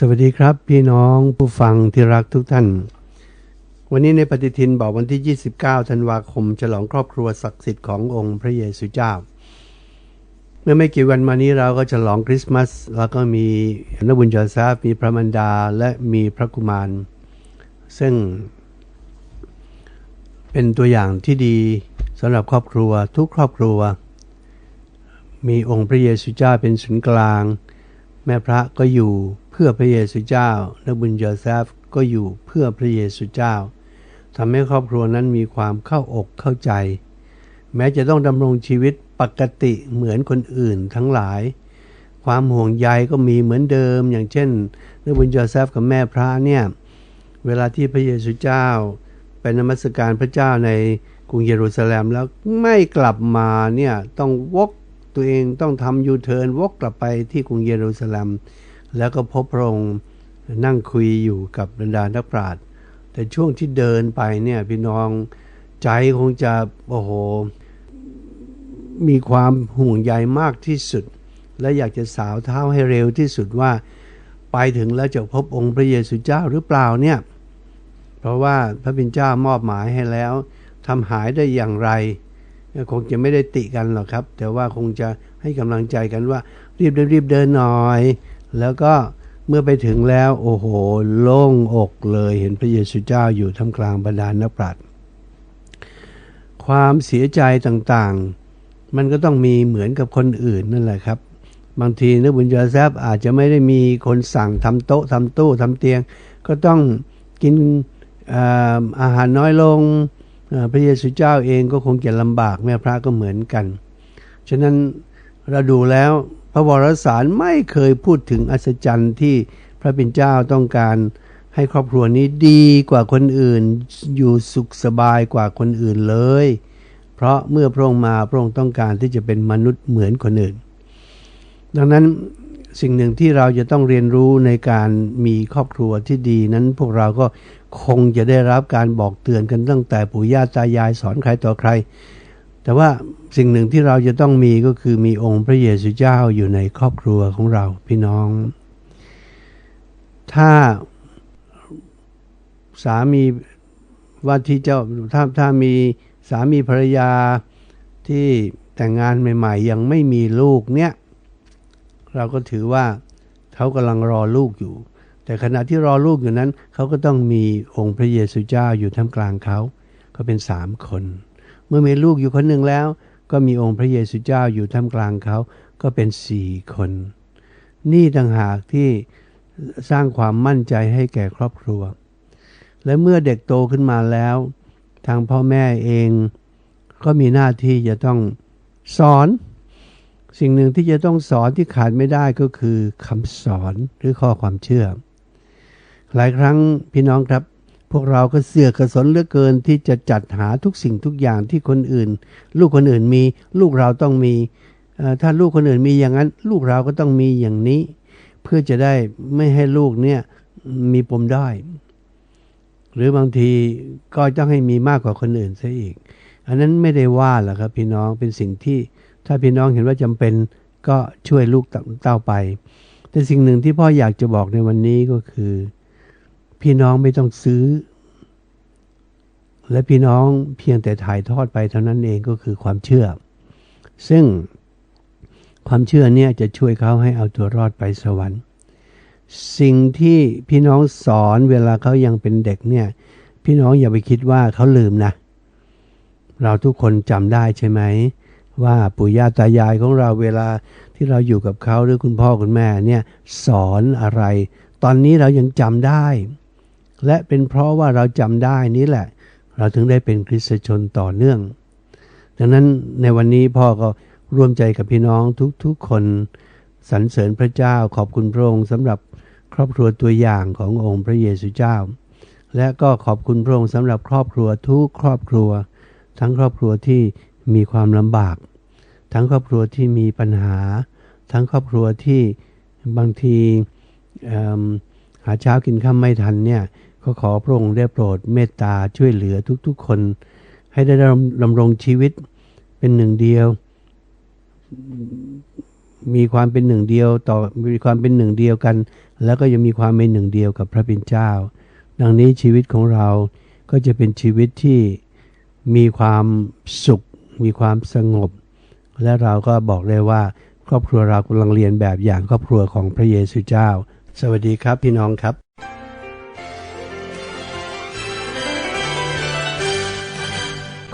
สวัสดีครับ พี่น้องผู้ฟังที่รักทุกท่าน วันนี้ในปฏิทินบอกวันที่ 29 ธันวาคม ฉลองครอบครัวศักดิ์สิทธิ์ขององค์พระเยซูเจ้า เมื่อไม่กี่วันมานี้เราก็ฉลองคริสต์มาส แล้วก็มีนบุญจอซาฟมีพระมันดาและมีพระกุมาร ซึ่ง เป็นตัวอย่างที่ดีสำหรับครอบครัวทุกครอบครัว มีองค์พระเยซูเจ้าเป็นศูนย์กลาง แม่พระก็อยู่ พื่อพระเยซูเจ้า และบุญโยเซฟก็อยู่เพื่อพระเยซูเจ้าทำให้ครอบครัวนั้นมีความเข้าอกเข้าใจ แม้จะต้องดำรงชีวิตปกติเหมือนคนอื่นทั้งหลาย ความห่วงใยก็มีเหมือนเดิม อย่างเช่นเรื่องบุญโยเซฟกับแม่พระเนี่ย เวลาที่พระเยซูเจ้าไปนมัสการพระเจ้าในกรุงเยรูซาเล็มแล้วไม่กลับมาเนี่ยต้องวกตัวเองต้องทำยูเทิร์นวกกลับไปที่กรุงเยรูซาเล็ม แล้วก็พบพระองค์นั่งคุยอยู่กับบรรดานักปราชญ์แต่ช่วงที่เดินไปเนี่ยพี่น้องใจคงจะโอ้โห มีความห่วงใยมากที่สุด และอยากจะสาวเท้าให้เร็วที่สุดว่า ไปถึงแล้วจะพบองค์พระเยซูเจ้าหรือเปล่าเนี่ยเพราะว่าพระบิณเจ้ามอบหมายให้แล้วทำหายได้อย่างไร คงจะไม่ได้ติกันหรอกครับ แต่ว่าคงจะให้กำลังใจกันว่า รีบเดินรีบเดินหน่อย แล้วก็เมื่อไปถึงแล้วโอ้โห โล่งอกเลยเห็นพระเยซูเจ้าอยู่ท่ามกลางบรรดานักปราชญ์ความเสียใจต่างๆ มันก็ต้องมีเหมือนกับคนอื่นนั่นแหละครับ บางทีนึกบุญยาแซบอาจจะไม่ได้มีคนสั่งทำโต๊ะทำตู้ทำเตียง ก็ต้องกินอาอาหารน้อยลงพระเยซูเจ้าเองก็คงจะลำบากแม่พระก็เหมือนกัน ฉะนั้นเราดูแล้ว พระวรสารไม่เคยพูดถึงอัศจรรย์ที่พระเป็นเจ้าต้องการให้ครอบครัวนี้ดีกว่าคนอื่น อยู่สุขสบายกว่าคนอื่นเลย เพราะเมื่อพระองค์มาพระองค์ต้องการที่จะเป็นมนุษย์เหมือนคนอื่น ดังนั้นสิ่งหนึ่งที่เราจะต้องเรียนรู้ในการมีครอบครัวที่ดีนั้นพวกเราก็คงจะได้รับการบอกเตือนกันตั้งแต่ปู่ย่าตายายสอนใครต่อใคร แต่ว่า สิ่งหนึ่งที่เราจะต้องมีก็คือมีองค์พระเยซูเจ้าอยู่ในครอบครัวของเราพี่น้อง ถ้าสามีว่าที่เจ้าถ้าถ้ามีสามีภรรยาที่แต่งงานใหม่ ๆ ยังไม่มีลูกเนี่ย เราก็ถือว่าเขากำลังรอลูกอยู่ แต่ขณะที่รอลูกอยู่นั้น เขาก็ต้องมีองค์พระเยซูเจ้าอยู่ท่ามกลางเขาก็เป็นสามคน เมื่อมีลูกอยู่คนหนึ่งแล้ว ก็มีองค์พระเยซูเจ้าอยู่ท่ามกลางเขาก็เป็นสี่คน นี่ต่างหากที่สร้างความมั่นใจให้แก่ครอบครัว และเมื่อเด็กโตขึ้นมาแล้ว ทางพ่อแม่เองก็มีหน้าที่จะต้องสอน สิ่งหนึ่งที่จะต้องสอนที่ขาดไม่ได้ก็คือคำสอนหรือข้อความเชื่อ หลายครั้งพี่น้องครับ พวกเราก็เสือกกระสนเหลือเกินที่จะจัดหาทุกสิ่งทุกอย่างที่คนอื่น ลูกคนอื่นมี ลูกเราต้องมีถ้าลูกคนอื่นมีอย่างนั้น ลูกเราก็ต้องมีอย่างนี้ เพื่อจะได้ไม่ให้ลูกเนี่ยมีปมด้อยหรือบางทีก็ต้องให้มีมากกว่าคนอื่นซะอีก อันนั้นไม่ได้ว่าหรอกครับ พี่น้องเป็นสิ่งที่ถ้าพี่น้องเห็นว่าจำเป็นก็ช่วยลูกเต้าไป แต่สิ่งหนึ่งที่พ่ออยากจะบอกในวันนี้ก็คือ พี่น้องไม่ต้องซื้อ และพี่น้องเพียงแต่ถ่ายทอดไปเท่านั้นเองก็คือความเชื่อ ซึ่งความเชื่อเนี่ยจะช่วยเขาให้เอาตัวรอดไปสวรรค์ สิ่งที่พี่น้องสอนเวลาเขายังเป็นเด็กเนี่ย พี่น้องอย่าไปคิดว่าเขาลืมนะ เราทุกคนจำได้ใช่ไหมว่าปู่ย่าตายายของเราเวลาที่เราอยู่กับเขาหรือคุณพ่อคุณแม่เนี่ยสอนอะไร ตอนนี้เรายังจำได้ และเป็นเพราะว่าเราจำได้นี้แหละ เราถึงได้เป็นคริสตชนต่อเนื่อง ดังนั้นในวันนี้พ่อก็ร่วมใจกับพี่น้องทุกๆคนสรรเสริญพระเจ้าขอบคุณพระองค์สำหรับครอบครัวตัวอย่างขององค์พระเยซูเจ้า และก็ขอบคุณพระองค์สำหรับครอบครัวทุกครอบครัว ทั้งครอบครัวที่มีความลำบาก ทั้งครอบครัวที่มีปัญหา ทั้งครอบครัวที่บางทีหาเช้ากินข้าไม่ทันเนี่ย ก็ขอพระองค์ได้โปรดเมตตาช่วยเหลือทุกๆคน ให้ได้ดำรงชีวิตเป็นหนึ่งเดียว มีความเป็นหนึ่งเดียวต่อมีความเป็นหนึ่งเดียวกัน แล้วก็ยังมีความเป็นหนึ่งเดียวกับพระเป็นเจ้า ดังนี้ชีวิตของเราก็จะเป็นชีวิตที่มีความสุข มีความสงบ และเราก็บอกเลยว่า ครอบครัวเรากำลังเรียนแบบอย่างครอบครัวของพระเยซูเจ้า สวัสดีครับพี่น้องครับ